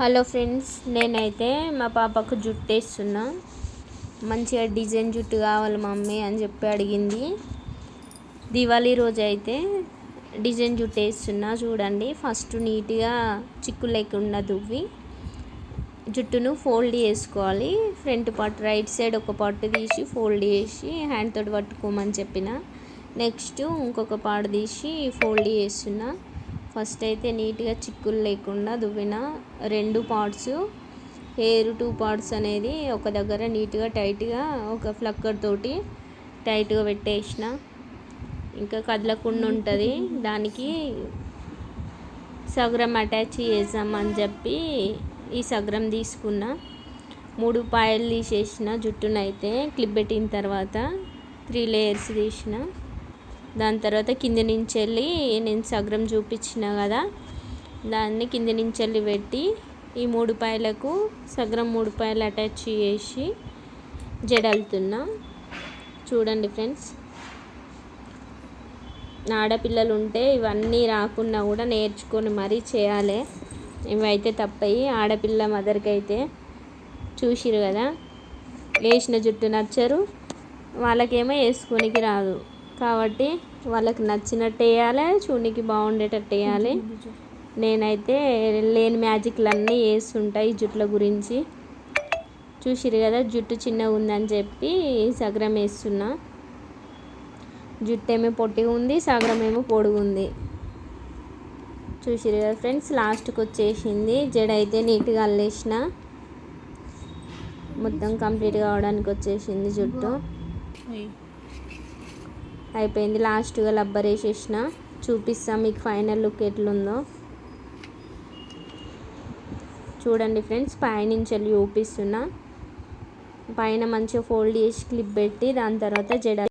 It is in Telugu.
హలో ఫ్రెండ్స్ నేనైతే మా పాపకు జుట్టు వేస్తున్నా. మంచిగా డిజైన్ జుట్టు కావాలి మమ్మీ అని చెప్పి అడిగింది. దివాళీ రోజు అయితే డిజైన్ జుట్టు వేస్తున్నా చూడండి. ఫస్ట్ నీట్గా చిక్కు లేకుండా దువ్వి జుట్టును ఫోల్డ్ చేసుకోవాలి. ఫ్రంట్ పార్ట్ రైట్ సైడ్ ఒక పార్ట్ తీసి ఫోల్డ్ చేసి హ్యాండ్ తోటి పట్టుకోమని చెప్పిన. నెక్స్ట్ ఇంకొక పార్ట్ తీసి ఫోల్డ్ చేస్తున్నా. ఫస్ట్ అయితే నీట్గా చిక్కులు లేకుండా దువ్విన రెండు పార్ట్స్. హెయిర్ టూ పార్ట్స్ అనేది ఒక దగ్గర నీట్గా టైట్గా ఒక ఫ్లక్కర్ తోటి టైట్గా పెట్టేసిన. ఇంకా కదలకుండా ఉంటుంది. దానికి సగరం అటాచ్ చేసామని చెప్పి ఈ సగరం తీసుకున్న. మూడు పాయలు తీసేసిన జుట్టునైతే క్లిప్ పెట్టిన తర్వాత త్రీ లేయర్స్ తీసిన. దాని తర్వాత కింది నుంచి వెళ్ళి నేను సగ్రం చూపించిన కదా దాన్ని కింది నుంచి వెళ్ళి పెట్టి ఈ మూడు పాయలకు సగ్రం మూడు పాయలు అటాచ్ చేసి జడలుతున్నా. చూడండి ఫ్రెండ్స్. ఆడపిల్లలు ఉంటే ఇవన్నీ రాకున్నా కూడా నేర్చుకొని మరీ చేయాలి. ఇవైతే తప్పయి. ఆడపిల్ల మదర్కి అయితే చూసిరు కదా. వేసిన జుట్టు నచ్చరు. వాళ్ళకేమో వేసుకోనికి రాదు. కాబట్టి వాళ్ళకి నచ్చినట్టు వేయాలి చూడడానికి బాగుండేటట్టు వేయాలి. నేనైతే లేని మ్యాజిక్లు అన్నీ వేస్తుంటాయి జుట్ల గురించి. చూసిరు కదా జుట్టు చిన్నగా ఉందని చెప్పి సగరం వేస్తున్నా. జుట్టు ఏమో పొట్టిగా ఉంది సగరం ఏమో పొడుగుంది చూసిరు కదా ఫ్రెండ్స్ లాస్ట్కి వచ్చేసింది. జడ అయితే నీట్గా అల్లేసిన. మొత్తం కంప్లీట్ కావడానికి వచ్చేసింది జుట్టు. అయిపోయింది. లాస్ట్గా రబ్బర్ వేసేసిన. చూపిస్తాం మీకు ఫైనల్ లుక్ ఎట్లుందో. చూడండి ఫ్రెండ్స్ పైనుంచి వెళ్ళి చూపిస్తున్నా. పైన మంచిగా ఫోల్డ్ చేసి క్లిప్ పెట్టి దాని తర్వాత జడ